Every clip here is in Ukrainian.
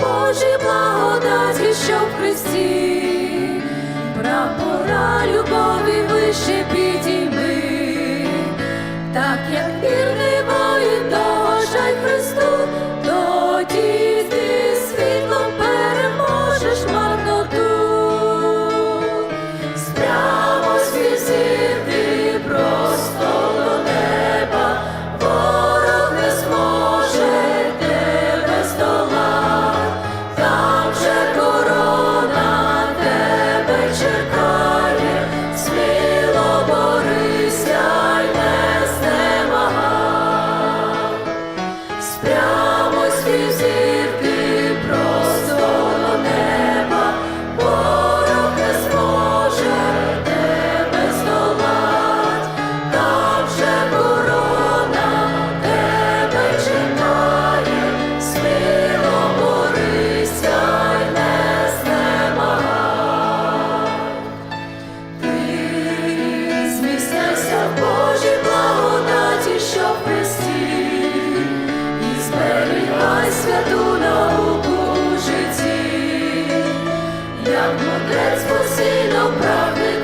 Божі благодаті, що в Христі, прапора любові вище підійде. прямо слізі. як мудрець посіяв правди.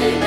to